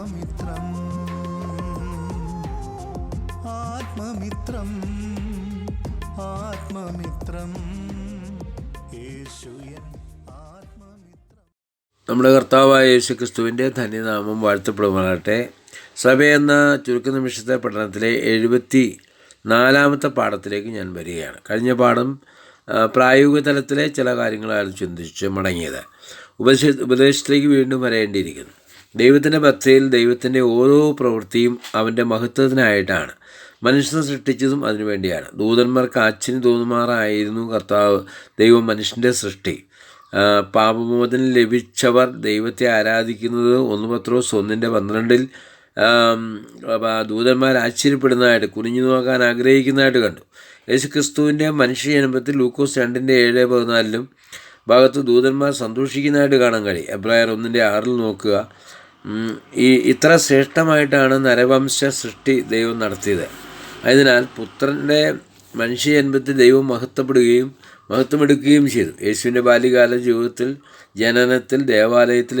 ആത്മമിത്രം. ആത്മമിത്രം. ആത്മമിത്രം. യേശുയൻ നമ്മുടെ കർത്താവായ യേശു ക്രിസ്തുവിന്റെ ധന്യനാമം വാഴ്ത്തപ്പെടുമാകട്ടെ സഭയെന്ന ചുരുക്ക നിമിഷത്തെ പഠനത്തിലെ എഴുപത്തി നാലാമത്തെ പാഠത്തിലേക്ക് ഞാൻ വരികയാണ്. കഴിഞ്ഞ പാഠം പ്രായോഗിക തലത്തിലെ ചില കാര്യങ്ങളായിരുന്നു ചിന്തിച്ച് മടങ്ങിയത്. ഉപദേശ ഉപദേശത്തിലേക്ക് വീണ്ടും വരേണ്ടിയിരിക്കുന്നു. ദൈവത്തിന്റെ ഭക്തിയിൽ ദൈവത്തിന്റെ ഓരോ പ്രവൃത്തിയും അവന്റെ മഹത്വത്തിനായിട്ടാണ്. മനുഷ്യനെ സൃഷ്ടിച്ചതും അതിനുവേണ്ടിയാണ് ദൂതന്മാർക്ക് അച്ഛന് തോന്നുമാറായിരുന്നു കർത്താവ് ദൈവം മനുഷ്യന്റെ സൃഷ്ടി. പാപമോചനം ലഭിച്ചവർ ദൈവത്തെ ആരാധിക്കുന്നത് ഒന്ന് പത്രോസ് ഒന്നിന്റെ പന്ത്രണ്ടിൽ. ദൂതന്മാർ ആശ്ചര്യപ്പെടുന്നതായിട്ട് കുനിഞ്ഞു നോക്കാൻ ആഗ്രഹിക്കുന്നതായിട്ട് കണ്ടു. യേശുക്രിസ്തുവിന്റെ മനുഷ്യ ജനപത്തിൽ ലൂക്കോസ് രണ്ടിന്റെ ഏഴ് പതിനാലിലും ഭാഗത്ത് ദൂതന്മാർ സന്തോഷിക്കുന്നതായിട്ട് കാണാൻ കഴിയും. എബ്രായർ ഒന്നിന്റെ ആറിൽ നോക്കുക. ഈ ഇത്ര ശ്രേഷ്ഠമായിട്ടാണ് നരവംശ സൃഷ്ടി ദൈവം നടത്തിയത്. അതിനാൽ പുത്രന്റെ മനുഷ്യജന്മത്തിൽ ദൈവം മഹത്വപ്പെടുകയും മഹത്വമെടുക്കുകയും ചെയ്തു. യേശുവിന്റെ ബാല്യകാല ജീവിതത്തിൽ ജനനത്തിൽ ദേവാലയത്തിൽ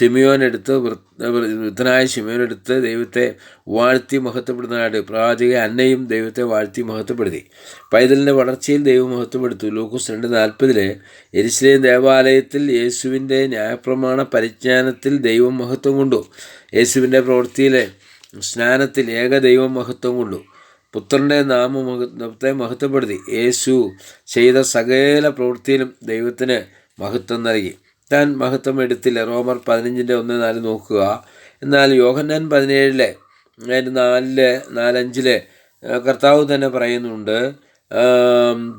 വൃ- വൃദ്ധനായ ഷിമിയോനെടുത്ത് ദൈവത്തെ വാഴ്ത്തി മഹത്വപ്പെടുന്നതായിട്ട് പ്രവാചക അന്നയും ദൈവത്തെ വാഴ്ത്തി മഹത്വപ്പെടുത്തി. പൈതലിന്റെ വളർച്ചയിൽ ദൈവം മഹത്വപ്പെടുത്തു. ലൂക്കോസ് രണ്ട് നാൽപ്പതിലെ എരിശ്ലേം ദേവാലയത്തിൽ യേശുവിന്റെ ന്യായപ്രമാണ പരിജ്ഞാനത്തിൽ ദൈവം മഹത്വം കൊണ്ടു. യേശുവിന്റെ പ്രവൃത്തിയിലെ സ്നാനത്തിൽ ഏക ദൈവം മഹത്വം കൊണ്ടു. പുത്രന്റെ നാമത്തെ മഹത്വപ്പെടുത്തി. യേശു ചെയ്ത സകല പ്രവൃത്തിയിലും ദൈവത്തിന് മഹത്വം നൽകി. താൻ മഹത്വം എടുത്തില്ല. റോമർ പതിനഞ്ചിന്റെ ഒന്ന് നാല് നോക്കുക. എന്നാൽ യോഹന്നാൻ പതിനേഴിലെ നാലിൽ നാലഞ്ചിലെ കർത്താവ് തന്നെ പറയുന്നുണ്ട്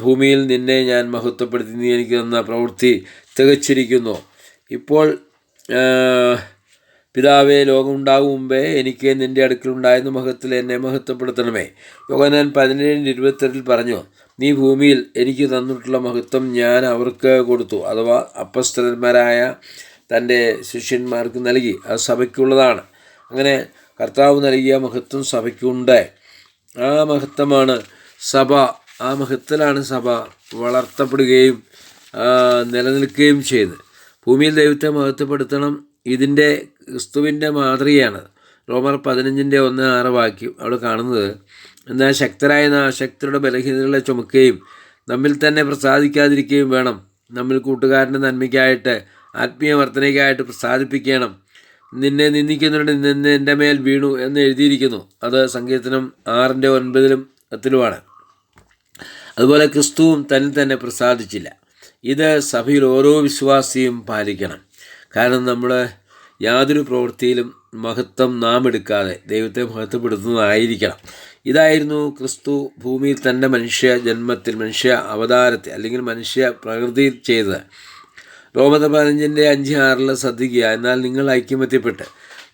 ഭൂമിയിൽ നിന്നെ ഞാൻ മഹത്വപ്പെടുത്തി നീ എനിക്ക് തന്ന പ്രവൃത്തി തികച്ചിരിക്കുന്നു. ഇപ്പോൾ പിതാവേ ലോകം ഉണ്ടാകും മുമ്പേ എനിക്ക് നിന്റെ അടുക്കലുണ്ടായിരുന്ന മുഖത്തിൽ എന്നെ മഹത്വപ്പെടുത്തണമേ. യോഗനാൻ പതിനേഴിന്റെ ഇരുപത്തെട്ടിൽ പറഞ്ഞു നീ ഭൂമിയിൽ എനിക്ക് തന്നിട്ടുള്ള മഹത്വം ഞാൻ അവർക്ക് കൊടുത്തു. അഥവാ അപ്പസ്തലന്മാരായ തന്റെ ശിഷ്യന്മാർക്ക് നൽകി. അത് സഭയ്ക്കുള്ളതാണ്. അങ്ങനെ കർത്താവ് നൽകിയ മഹത്വം സഭയ്ക്കുണ്ട്. ആ മഹത്വമാണ് സഭ. ആ മഹത്വത്തിലാണ് സഭ വളർത്തപ്പെടുകയും നിലനിൽക്കുകയും ചെയ്ത് ഭൂമിയിൽ ദൈവത്തെ മഹത്വപ്പെടുത്തണം ഇതിന്റെ ക്രിസ്തുവിന്റെ മാതൃകയാണ്. റോമർ പതിനഞ്ചിന്റെ ഒന്ന് ആറ് വാക്യം അവിടെ കാണുന്നത് എന്നാൽ ശക്തരായ ശക്തരുടെ അശക്തരുടെ ബലഹീനതകളെ ചുമക്കുകയും നമ്മിൽ തന്നെ പ്രസാദിക്കാതിരിക്കുകയും വേണം. നമ്മിൽ കൂട്ടുകാരന്റെ നന്മയ്ക്കായിട്ട് ആത്മീയ വർധനയ്ക്കായിട്ട് പ്രസാദിപ്പിക്കണം. നിന്നെ നിന്ദിക്കുന്നവരുടെ നിന്ന് എന്റെ മേൽ വീണു എന്ന് എഴുതിയിരിക്കുന്നു. അത് സങ്കീർത്തനം ആറിന്റെ ഒൻപതിലും പത്തിലുമാണ്. അതുപോലെ ക്രിസ്തുവും തന്നെ തന്നെ പ്രസാദിച്ചില്ല. ഇത് സഭയിൽ ഓരോ വിശ്വാസിയും പാലിക്കണം. കാരണം നമ്മൾ യാതൊരു പ്രവൃത്തിയിലും മഹത്വം നാം എടുക്കാതെ ദൈവത്തെ മഹത്വപ്പെടുത്തുന്നതായിരിക്കണം. ഇതായിരുന്നു ക്രിസ്തു ഭൂമിയിൽ തന്റെ മനുഷ്യ ജന്മത്തിൽ മനുഷ്യ അവതാരത്തെ അല്ലെങ്കിൽ മനുഷ്യ പ്രകൃതിയിൽ ചെയ്തത്. റോമത പതിനഞ്ചിന്റെ അഞ്ച് ആറിൽ ശ്രദ്ധിക്കുക എന്നാൽ നിങ്ങൾ ഐക്യമത്യപ്പെട്ട്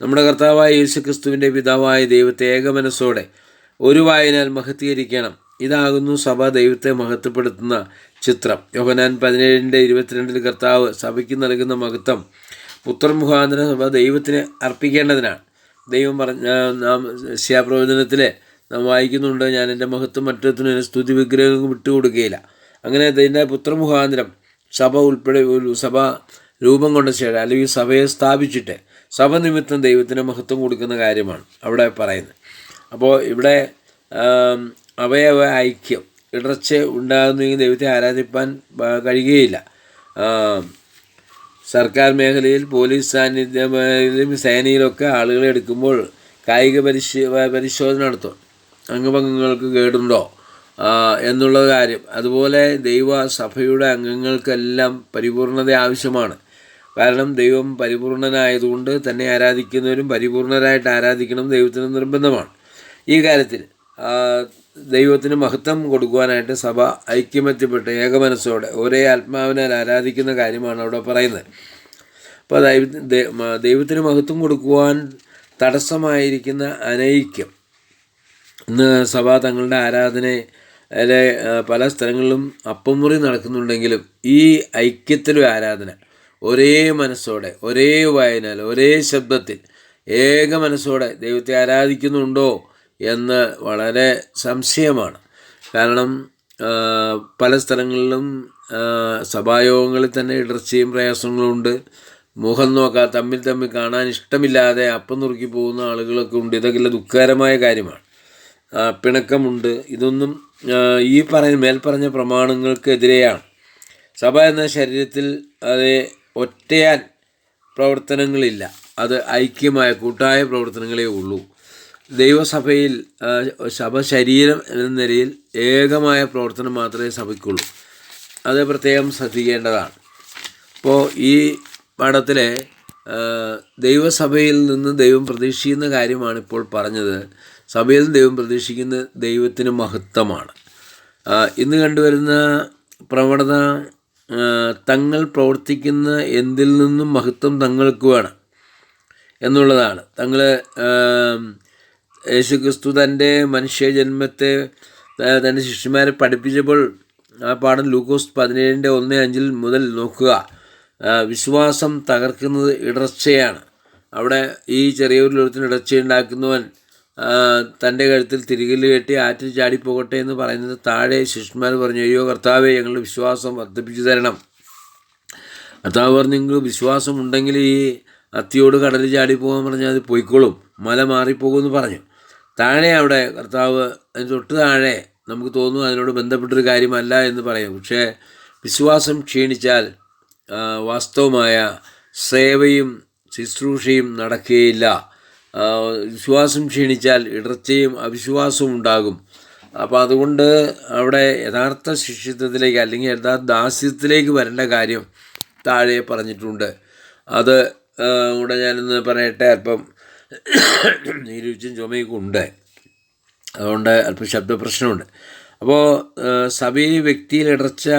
നമ്മുടെ കർത്താവായ യേശു ക്രിസ്തുവിന്റെ പിതാവായ ദൈവത്തെ ഏകമനസ്സോടെ ഒരു വായനാൽ മഹത്വീകരിക്കണം. ഇതാകുന്നു സഭ ദൈവത്തെ മഹത്വപ്പെടുത്തുന്ന ചിത്രം. യോഹനാൻ പതിനേഴിന്റെ ഇരുപത്തിരണ്ടിൽ കർത്താവ് സഭയ്ക്ക് നൽകുന്ന മഹത്വം പുത്രൻ മുഖാന്തര സഭ ദൈവത്തിന് അർപ്പിക്കേണ്ടതിനാണ്. ദൈവം പറഞ്ഞ നാം ശിയാപ്രവചനത്തിൽ നാം വായിക്കുന്നുണ്ട് ഞാൻ എന്റെ മഹത്വം മറ്റൊരുത്തിനും സ്തുതി വിഗ്രഹങ്ങൾക്ക് വിട്ടുകൊടുക്കുകയില്ല. അങ്ങനെ ഇതിന്റെ പുത്രമുഖാന്തരം സഭ ഉൾപ്പെടെ ഒരു സഭ രൂപം കൊണ്ട ശേഷം അല്ലെങ്കിൽ സഭയെ സ്ഥാപിച്ചിട്ട് സഭ നിമിത്തം ദൈവത്തിന് മഹത്വം കൊടുക്കുന്ന കാര്യമാണ് അവിടെ പറയുന്നത്. അപ്പോൾ ഇവിടെ അവയവ ഐക്യം ഇടർച്ച ഉണ്ടാകുന്നെങ്കിൽ ദൈവത്തെ ആരാധിപ്പാൻ കഴിയുകയില്ല. സർക്കാർ മേഖലയിൽ പോലീസ് സാന്നിധ്യമായാലും സേനയിലൊക്കെ ആളുകളെ എടുക്കുമ്പോൾ കായിക പരിശീ പരിശോധന നടത്തും. അംഗഭംഗങ്ങൾക്ക് കേടുണ്ടോ? എന്നുള്ള കാര്യം. അതുപോലെ ദൈവ സഭയുടെ അംഗങ്ങൾക്കെല്ലാം പരിപൂർണത ആവശ്യമാണ്. കാരണം ദൈവം പരിപൂർണനായതുകൊണ്ട് തന്നെ ആരാധിക്കുന്നവരും പരിപൂർണരായിട്ട് ആരാധിക്കണം ദൈവത്തിന് നിർബന്ധമാണ്. ഈ കാര്യത്തിൽ ദൈവത്തിന് മഹത്വം കൊടുക്കുവാനായിട്ട് സഭ ഐക്യമത്യപ്പെട്ട് ഏകമനസ്സോടെ ഒരേ ആത്മാവിനാൽ ആരാധിക്കുന്ന കാര്യമാണ് അവിടെ പറയുന്നത്. അപ്പോൾ ദൈവ ദൈവത്തിന് മഹത്വം കൊടുക്കുവാൻ തടസ്സമായിരിക്കുന്ന അനൈക്യം. ഇന്ന് സഭ തങ്ങളുടെ ആരാധനയിലെ പല സ്ഥലങ്ങളിലും അപ്പമുറി നടക്കുന്നുണ്ടെങ്കിലും ഈ ഐക്യത്തിലും ആരാധന ഒരേ മനസ്സോടെ ഒരേ വായനാൽ ഒരേ ശബ്ദത്തിൽ ഏക മനസ്സോടെ ദൈവത്തെ ആരാധിക്കുന്നുണ്ടോ? എന്ന് വളരെ സംശയമാണ്. കാരണം പല സ്ഥലങ്ങളിലും സഭായോഗങ്ങളിൽ തന്നെ ഇടർച്ചയും പ്രയാസങ്ങളുമുണ്ട്. മുഖം നോക്കാൻ തമ്മിൽ തമ്മിൽ കാണാൻ ഇഷ്ടമില്ലാതെ അപ്പം നുറുക്കി പോകുന്ന ആളുകളൊക്കെ ഉണ്ട്. ഇതൊക്കെ ദുഃഖകരമായ കാര്യമാണ്. പിണക്കമുണ്ട്. ഇതൊന്നും ഈ പറഞ്ഞ മേൽപ്പറഞ്ഞ പ്രമാണങ്ങൾക്കെതിരെയാണ്. സഭ എന്ന ശരീരത്തിൽ അത് ഒറ്റയാൻ പ്രവർത്തനങ്ങളില്ല. അത് ഐക്യമായ കൂട്ടായ പ്രവർത്തനങ്ങളേ ഉള്ളൂ. ദൈവസഭയിൽ സഭ ശരീരം എന്ന നിലയിൽ ഏകമായ പ്രവർത്തനം മാത്രമേ സഭയ്ക്കുള്ളൂ. അത് പ്രത്യേകം ശ്രദ്ധിക്കേണ്ടതാണ്. അപ്പോൾ ഈ പാഠത്തിലെ ദൈവസഭയിൽ നിന്ന് ദൈവം പ്രതീക്ഷിക്കുന്ന കാര്യമാണ് ഇപ്പോൾ പറഞ്ഞത്. സഭയിൽ ദൈവം പ്രതീക്ഷിക്കുന്ന ദൈവത്തിന് മഹത്വമാണ്. ഇന്ന് കണ്ടുവരുന്ന പ്രവണത തങ്ങൾ പ്രവർത്തിക്കുന്ന എന്തിൽ നിന്നും മഹത്വം തങ്ങൾക്ക് വേണം എന്നുള്ളതാണ്. തങ്ങൾ യേശുക്രിസ്തു തന്റെ മനുഷ്യജന്മത്തെ തന്റെ ശിഷ്യന്മാരെ പഠിപ്പിച്ചപ്പോൾ ആ പാഠം ലൂക്കോസ് പതിനേഴിന്റെ ഒന്ന് അഞ്ചിൽ മുതൽ നോക്കുക. വിശ്വാസം തകർക്കുന്നത് ഇടർച്ചയാണ്. അവിടെ ഈ ചെറിയൊരു ലോകത്തിന് ഇടർച്ചയുണ്ടാക്കുന്നവൻ തന്റെ കഴുത്തിൽ തിരികൽ കെട്ടി ആറ്റിൽ ചാടിപ്പോകട്ടെ എന്ന് പറയുന്നത് താഴെ ശിഷ്യന്മാർ പറഞ്ഞു അയ്യോ കർത്താവെ ഞങ്ങളുടെ വിശ്വാസം വർദ്ധിപ്പിച്ചു തരണം. കർത്താവ് പറഞ്ഞു നിങ്ങൾ വിശ്വാസം ഉണ്ടെങ്കിൽ ഈ അത്തിയോട് കടലിൽ ചാടിപ്പോകാൻ പോകാൻ പറഞ്ഞാൽ അത് പോയിക്കോളും. മല മാറിപ്പോകുമെന്ന് പറഞ്ഞു. താഴെ അവിടെ കർത്താവ് അതിന് തൊട്ട് താഴെ നമുക്ക് തോന്നും അതിനോട് ബന്ധപ്പെട്ടൊരു കാര്യമല്ല എന്ന് പറയും. പക്ഷേ വിശ്വാസം ക്ഷീണിച്ചാൽ വാസ്തവമായ സേവയും ശുശ്രൂഷയും നടക്കുകയില്ല. വിശ്വാസം ക്ഷീണിച്ചാൽ ഇടർച്ചയും അവിശ്വാസവും ഉണ്ടാകും. അപ്പോൾ അതുകൊണ്ട് അവിടെ യഥാർത്ഥ ശിഷ്യത്വത്തിലേക്ക് അല്ലെങ്കിൽ യഥാർത്ഥ ദാസ്യത്തിലേക്ക് വരേണ്ട കാര്യം താഴെ പറഞ്ഞിട്ടുണ്ട്. അത് ഇവിടെ ഞാനൊന്ന് പറയട്ടെ. അല്പം നീരുച്ചും ചുമയൊക്കെ ഉണ്ട്. അതുകൊണ്ട് അല്പം ശബ്ദ പ്രശ്നമുണ്ട് അപ്പോൾ സഭയിൽ വ്യക്തിയിൽ ഇടർച്ച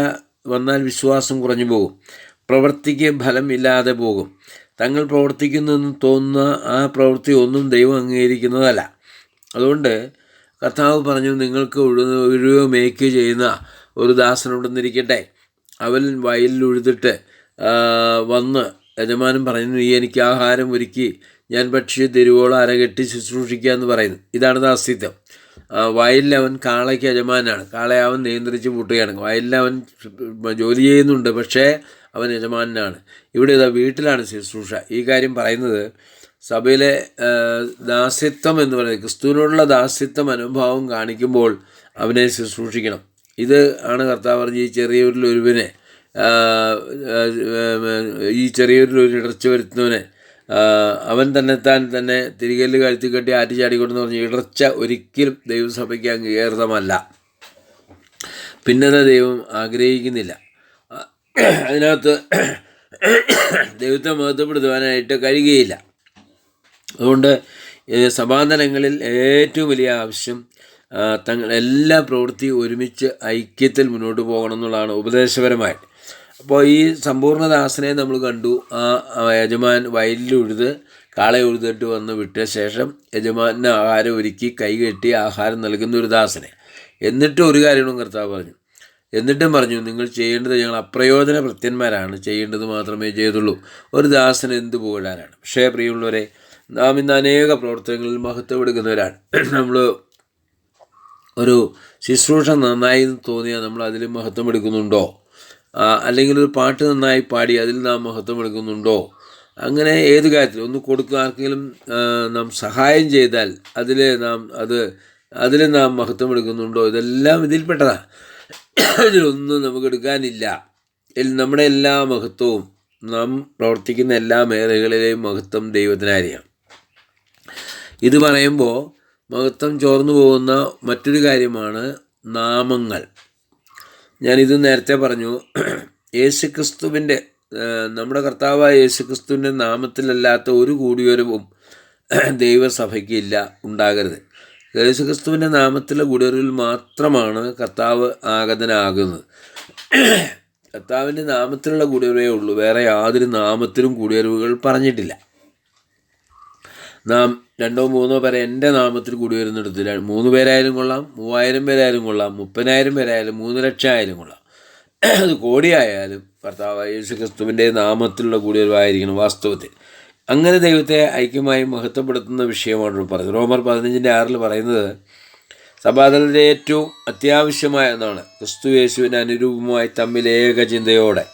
വന്നാൽ വിശ്വാസം കുറഞ്ഞു പോകും. പ്രവൃത്തിക്ക് ഫലം ഇല്ലാതെ പോകും. തങ്ങൾ പ്രവർത്തിക്കുന്നെന്ന് തോന്നുന്ന ആ പ്രവൃത്തി ഒന്നും ദൈവം അംഗീകരിക്കുന്നതല്ല. അതുകൊണ്ട് കർത്താവ് പറഞ്ഞു നിങ്ങൾക്ക് ഉഴുന്ന് ഉഴുവോ മേയ്ക്കുകയോ ചെയ്യുന്ന ഒരു ദാസൻ ദാസനുണ്ടെന്നിരിക്കട്ടെ അവൻ വയലിൽ ഉഴുതിട്ട് വന്ന് യജമാനൻ പറഞ്ഞു നീ എനിക്ക് ആഹാരം ഒരുക്കി ഞാൻ പക്ഷിയെ തെരുവോളം അരകെട്ടി ശുശ്രൂഷിക്കുക എന്ന് പറയുന്നു. ഇതാണ് അസ്തിത്വം വയലിൽ അവൻ കാളയ്ക്ക് യജമാനാണ്. കാളയെ അവൻ നിയന്ത്രിച്ച് പൂട്ടുകയാണ്. വയലിൽ അവൻ ജോലി ചെയ്യുന്നുണ്ട് പക്ഷേ അവൻ യജമാനാണ്. ഇവിടെ ഇതാ വീട്ടിലാണ് ശുശ്രൂഷ. ഈ കാര്യം പറയുന്നത് സഭയിലെ ദാസ്യത്വം എന്ന് പറയുന്നത് ക്രിസ്തുവിനോടുള്ള ദാസ്യത്വം അനുഭാവം കാണിക്കുമ്പോൾ അവനെ ശുശ്രൂഷിക്കണം. ഇത് ആണ് കർത്താവ് പറഞ്ഞ ഈ ചെറിയൊരു ഒരുവിനെ ഈ ചെറിയൊരു ഇടർച്ച വരുത്തുന്നവനെ ആ, തന്നെ താൻ തന്നെ തിരികല്ല് കഴുത്തി കെട്ടി ആറ്റി ചാടിക്കൊണ്ടെന്ന് പറഞ്ഞ് ഇടർച്ച ഒരിക്കലും ദൈവസഭയ്ക്ക് അംഗീകൃതമല്ല പിന്നത ദൈവം ആഗ്രഹിക്കുന്നില്ല. അതിനകത്ത് ദൈവത്തെ മഹത്വപ്പെടുത്തുവാനായിട്ട് കഴിയുകയില്ല. അതുകൊണ്ട് സഭാന്തരങ്ങളിൽ ഏറ്റവും വലിയ ആവശ്യം തങ്ങൾ എല്ലാ പ്രവൃത്തിയും ഒരുമിച്ച് ഐക്യത്തിൽ മുന്നോട്ട് പോകണം എന്നുള്ളതാണ് ഉപദേശപരമായിട്ട്. അപ്പോൾ ഈ സമ്പൂർണദാസനെ നമ്മൾ കണ്ടു. ആ യജമാൻ വയലിൽ ഉഴുത് കാളെ ഉഴുതിട്ട് വന്ന് വിട്ട ശേഷം യജമാനെ ആഹാരം ഒരുക്കി കൈകെട്ടി ആഹാരം നൽകുന്ന ഒരു ദാസനെ. എന്നിട്ട് ഒരു കാര്യവും കർത്താവ് പറഞ്ഞു. എന്നിട്ടും പറഞ്ഞു നിങ്ങൾ ചെയ്യേണ്ടത് ഞങ്ങൾ അപ്രയോജന ഭൃത്യന്മാരാണ് ചെയ്യേണ്ടത് മാത്രമേ ചെയ്തുള്ളൂ. ഒരു ദാസന് എന്ത് പോകാനാണ് പക്ഷേ പ്രിയമുള്ളവരെ നാം ഇന്ന് അനേക പ്രവർത്തനങ്ങളിൽ മഹത്വം എടുക്കുന്നവരാണ്. നമ്മൾ ഒരു ശുശ്രൂഷ നന്നായി തോന്നിയാൽ നമ്മൾ അതിൽ മഹത്വം എടുക്കുന്നുണ്ടോ? അല്ലെങ്കിൽ ഒരു പാട്ട് നന്നായി പാടി അതിൽ നാം മഹത്വം എടുക്കുന്നുണ്ടോ അങ്ങനെ ഏത് കാര്യത്തിൽ ഒന്ന് കൊടുക്കുക ആർക്കെങ്കിലും നാം സഹായം ചെയ്താൽ അതിൽ നാം അത് അതിൽ നാം മഹത്വം എടുക്കുന്നുണ്ടോ ഇതെല്ലാം ഇതിൽപ്പെട്ടതാണ് ഇതിലൊന്നും നമുക്ക് എടുക്കാനില്ല. നമ്മുടെ എല്ലാ മഹത്വവും നാം പ്രവർത്തിക്കുന്ന എല്ലാ മേഖലകളിലെയും മഹത്വം ദൈവത്തിനായിരിക്കാം ഇത് പറയുമ്പോൾ മഹത്വം ചോർന്നു പോകുന്ന മറ്റൊരു കാര്യമാണ് നാമങ്ങൾ. ഞാനിത് നേരത്തെ പറഞ്ഞു യേശുക്രിസ്തുവിന്റെ ക്രിസ്തുവിന്റെ നമ്മുടെ കർത്താവായ യേശുക്രിസ്തുവിന്റെ നാമത്തിലല്ലാത്ത ഒരു കൂടിയൊരുവും ദൈവസഭയ്ക്ക് ഇല്ല ഉണ്ടാകരുത്. യേശുക്രിസ്തുവിന്റെ നാമത്തിലെ കൂടിയൊരുവിൽ മാത്രമാണ് കർത്താവ് ആഗതനാകുന്നത്. കർത്താവിന്റെ നാമത്തിലുള്ള കൂടിവരവേ ഉള്ളൂ വേറെ യാതൊരു നാമത്തിലും കൂടിവരവുകൾ പറഞ്ഞിട്ടില്ല. നാം രണ്ടോ മൂന്നോ പേരെ എന്റെ നാമത്തിൽ കൂടി വരുന്നിടത്ത് മൂന്ന് പേരായാലും കൊള്ളാം മൂവായിരം പേരായാലും കൊള്ളാം മുപ്പതിനായിരം പേരായാലും മൂന്ന് ലക്ഷം ആയാലും കൊള്ളാം. അത് കോടിയായാലും കർത്താവ് യേശു ക്രിസ്തുവിന്റെ നാമത്തിലുള്ള കൂടിയൊരുവായിരിക്കണം വാസ്തവത്തിൽ. അങ്ങനെ ദൈവത്തെ ഐക്യമായി മഹത്വപ്പെടുത്തുന്ന വിഷയമാണ് പറഞ്ഞത് റോമർ പതിനഞ്ചിന്റെ ആറിൽ പറയുന്നത് സഭാതലത്തിലെ ഏറ്റവും അത്യാവശ്യമായ ഒന്നാണ് ക്രിസ്തു യേശുവിന് അനുരൂപമായി തമ്മിൽ ഏക ചിന്തയോടെ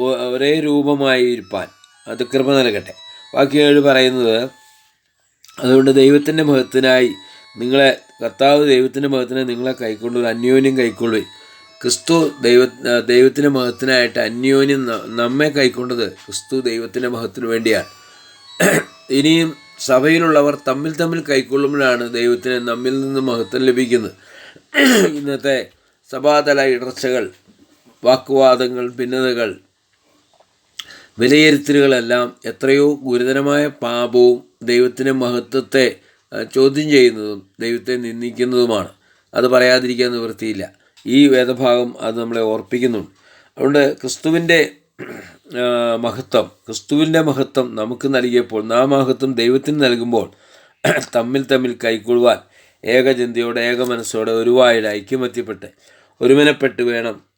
ഒരേ രൂപമായി ഇരുപ്പാൻ. അത് കൃപ നൽകട്ടെ. ഏഴ് പറയുന്നത് അതുകൊണ്ട് ദൈവത്തിന്റെ മുഖത്തിനായി നിങ്ങളെ കർത്താവ് ദൈവത്തിന്റെ മുഖത്തിനെ നിങ്ങളെ കൈക്കൊണ്ടു അന്യോന്യം കൈക്കൊള്ളു. ക്രിസ്തു ദൈവ ദൈവത്തിന്റെ മുഖത്തിനായിട്ട് അന്യോന്യം നമ്മെ കൈക്കൊണ്ടത് ക്രിസ്തു ദൈവത്തിന്റെ മുഖത്തിന് വേണ്ടിയാണ്. ഇനിയും സഭയിലുള്ളവർ തമ്മിൽ തമ്മിൽ കൈക്കൊള്ളുമ്പോഴാണ് ദൈവത്തിന് നമ്മിൽ നിന്ന് മഹത്വം ലഭിക്കുന്നത്. ഇന്നത്തെ സഭാതല ഇടർച്ചകൾ വാക്കുവാദങ്ങൾ ഭിന്നതകൾ വിലയിരുത്തലുകളെല്ലാം എത്രയോ ഗുരുതരമായ പാപവും ദൈവത്തിന്റെ മഹത്വത്തെ ചോദ്യം ചെയ്യുന്നതും ദൈവത്തെ നിന്ദിക്കുന്നതുമാണ്. അത് പറയാതിരിക്കാൻ നിവൃത്തിയില്ല. ഈ വേദഭാഗം അത് നമ്മളെ ഓർപ്പിക്കുന്നുണ്ട്. അതുകൊണ്ട് ക്രിസ്തുവിന്റെ മഹത്വം ക്രിസ്തുവിന്റെ മഹത്വം നമുക്ക് നൽകിയപ്പോൾ നാം മഹത്വം ദൈവത്തിന് നൽകുമ്പോൾ തമ്മിൽ തമ്മിൽ കൈക്കൊള്ളുവാൻ ഏകചിന്തയോടെ ഏക മനസ്സോടെ ഒരുവായിട്ട് ഐക്യമത്യപ്പെട്ട് ഒരുമനപ്പെട്ട് വേണം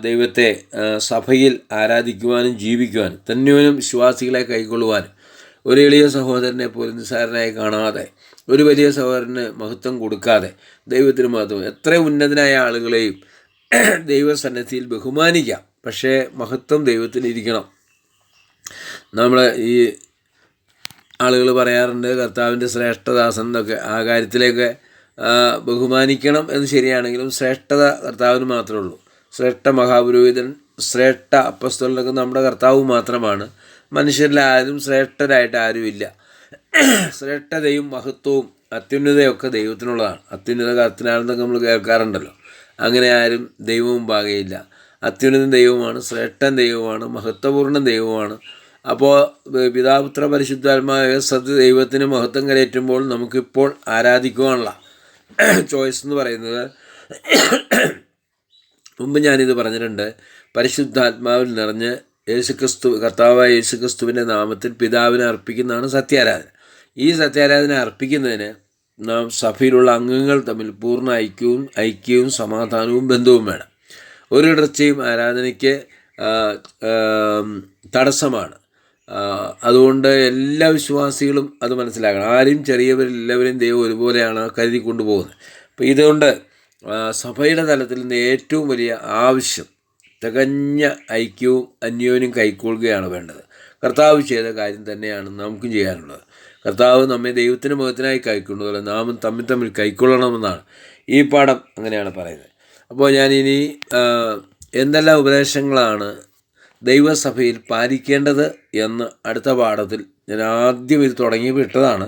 ദൈവത്തെ സഭയിൽ ആരാധിക്കുവാനും ജീവിക്കുവാനും തന്നെയും വിശ്വാസികളെ കൈക്കൊള്ളുവാനും ഒരു എളിയ സഹോദരനെ പോലും നിസ്സാരനായി കാണാതെ ഒരു വലിയ സഹോദരന് മഹത്വം കൊടുക്കാതെ ദൈവത്തിന് മഹത്വം. എത്ര ഉന്നതനായ ആളുകളെയും ദൈവസന്നദ്ധിയിൽ ബഹുമാനിക്കാം. പക്ഷേ മഹത്വം ദൈവത്തിന് ഇരിക്കണം. നമ്മൾ ഈ ആളുകൾ പറയാറുണ്ട് കർത്താവിന്റെ ശ്രേഷ്ഠദാസൻ എന്നൊക്കെ. ആ കാര്യത്തിലേക്ക് ബഹുമാനിക്കണം എന്ന് ശരിയാണെങ്കിലും ശ്രേഷ്ഠത കർത്താവിന് മാത്രമേ ഉള്ളൂ. ശ്രേഷ്ഠ മഹാപുരോഹിതൻ ശ്രേഷ്ഠ അപ്പസ്തലനൊക്കെ നമ്മുടെ കർത്താവ് മാത്രമാണ്. മനുഷ്യരിൽ ആരും ശ്രേഷ്ഠരായിട്ട് ആരുമില്ല. ശ്രേഷ്ഠതയും മഹത്വവും അത്യുന്നതയൊക്കെ ദൈവത്തിനുള്ളതാണ്. അത്യുന്നത കർത്തനാണെന്നൊക്കെ നമ്മൾ കേൾക്കാറുണ്ടല്ലോ. അങ്ങനെ ആരും ദൈവവും പാകയില്ല. അത്യുന്നതൻ ദൈവമാണ് ശ്രേഷ്ഠൻ ദൈവമാണ് മഹത്വപൂർണ ദൈവമാണ് അപ്പോൾ പിതാപുത്ര പരിശുദ്ധാത്മായ സത്യ ദൈവത്തിന് മഹത്വം കരയേറ്റുമ്പോൾ നമുക്കിപ്പോൾ ആരാധിക്കുവാനുള്ള ചോയ്സ് എന്ന് പറയുന്നത് മുമ്പ് ഞാനിത് പറഞ്ഞിട്ടുണ്ട്. പരിശുദ്ധാത്മാവിൽ നിറഞ്ഞ് യേശുക്രിസ്തു കർത്താവായ യേശുക്രിസ്തുവിന്റെ നാമത്തിൽ പിതാവിനെ അർപ്പിക്കുന്നതാണ് സത്യാരാധന. ഈ സത്യാരാധന അർപ്പിക്കുന്നതിന് നാം സഭയിലുള്ള അംഗങ്ങൾ തമ്മിൽ പൂർണ ഐക്യവും ഐക്യവും സമാധാനവും ബന്ധവും വേണം. ഒരിടർച്ചയും ആരാധനയ്ക്ക് തടസ്സമാണ്. അതുകൊണ്ട് എല്ലാ വിശ്വാസികളും അത് മനസ്സിലാക്കണം. ആരും ചെറിയവരും എല്ലാവരും ദൈവം ഒരുപോലെയാണ് കരുതി കൊണ്ടുപോകുന്നത് അപ്പോൾ ഇതുകൊണ്ട് സഭയുടെ തലത്തിൽ നിന്ന് ഏറ്റവും വലിയ ആവശ്യം തികഞ്ഞ ഐക്യവും അന്യോന്യം കൈക്കൊള്ളുകയാണ് വേണ്ടത്. കർത്താവ് ചെയ്ത കാര്യം തന്നെയാണ് നമുക്കും ചെയ്യാനുള്ളത്. കർത്താവ് നമ്മെ ദൈവത്തിന് മുഖത്തിനായി കൈക്കൊണ്ടുപോലെ നാമും തമ്മിൽ തമ്മിൽ കൈക്കൊള്ളണമെന്നാണ് ഈ പാഠം അങ്ങനെയാണ് പറയുന്നത്. അപ്പോൾ ഞാനിനി ഇനി എന്തെല്ലാം ഉപദേശങ്ങളാണ് ദൈവസഭയിൽ പാലിക്കേണ്ടത് എന്ന് അടുത്ത പാഠത്തിൽ ഞാൻ ആദ്യം ഇത് തുടങ്ങി വിട്ടതാണ്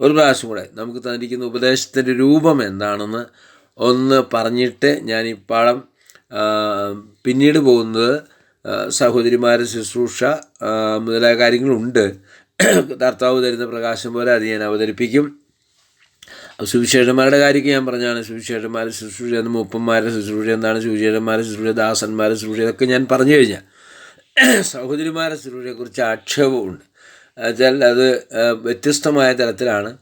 ഒരു പ്രാവശ്യം കൂടെ നമുക്ക് തന്നിരിക്കുന്ന ഉപദേശത്തിന്റെ രൂപം എന്താണെന്ന് ഒന്ന് പറഞ്ഞിട്ട് ഞാൻ ഈ പിന്നീട് പോകുന്നത് സഹോദരിമാരുടെ ശുശ്രൂഷ മുതലായ കാര്യങ്ങളുണ്ട്. കർത്താവ് തരുന്ന പ്രകാശം പോലെ അത് ഞാൻ അവതരിപ്പിക്കും. സുവിശേഷന്മാരുടെ കാര്യമൊക്കെ ഞാൻ പറഞ്ഞാണ് സുവിശേഷന്മാരെ ശുശ്രൂഷ എന്ന് മൂപ്പന്മാരുടെ ശുശ്രൂഷ എന്താണ്? സുവിശേഷന്മാരെ ശുശ്രൂഷ ദാസന്മാരെ ശുശ്രൂഷ ഇതൊക്കെ ഞാൻ പറഞ്ഞു കഴിഞ്ഞാൽ സഹോദരിമാരുടെ ശുശ്രൂഷയെക്കുറിച്ച് ആക്ഷേപമുണ്ട്. വെച്ചാൽ അത് വ്യത്യസ്തമായ തരത്തിലാണ്.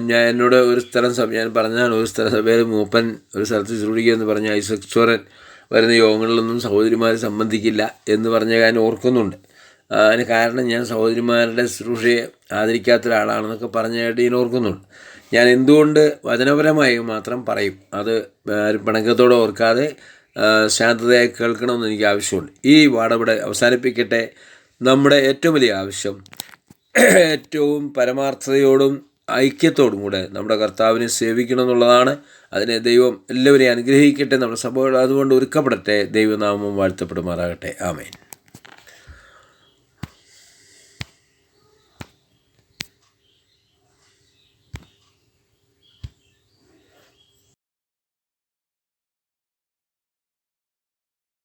ഞാൻ എന്നോട് ഒരു സ്ഥലം ഞാൻ പറഞ്ഞാണ് ഒരു സ്ഥല സഭയിൽ മൂപ്പൻ ഒരു സ്ഥലത്ത് ശുശ്രൂഷിക്കുക എന്ന് പറഞ്ഞ ഐസക് ചോരൻ വരുന്ന യോഗങ്ങളിലൊന്നും സഹോദരിമാർ സംബന്ധിക്കില്ല എന്ന് പറഞ്ഞ ഞാൻ ഓർക്കുന്നുണ്ട്. അതിന് കാരണം ഞാൻ സഹോദരിമാരുടെ ശുശ്രൂഷയെ ആദരിക്കാത്ത ഒരാളാണെന്നൊക്കെ പറഞ്ഞായിട്ട് ഞാൻ ഓർക്കുന്നുണ്ട്. ഞാൻ എന്തുകൊണ്ട് വചനപരമായി മാത്രം പറയും? അത് പിണക്കത്തോടെ ഓർക്കാതെ ശാന്തതയായി കേൾക്കണമെന്ന് എനിക്ക് ആവശ്യമുണ്ട്. ഈ വാടവിടെ അവസാനിപ്പിക്കട്ടെ. നമ്മുടെ ഏറ്റവും വലിയ ആവശ്യം ഏറ്റവും പരമാർത്ഥതയോടും ഐക്യത്തോടും കൂടെ നമ്മുടെ കർത്താവിനെ സേവിക്കണം എന്നുള്ളതാണ്. അതിനെ ദൈവം എല്ലാവരെയും അനുഗ്രഹിക്കട്ടെ. നമ്മുടെ സഭകൾ അതുകൊണ്ട് ഒരുക്കപ്പെടട്ടെ. ദൈവനാമം വാഴ്ത്തപ്പെടുമാറാകട്ടെ. ആമേൻ.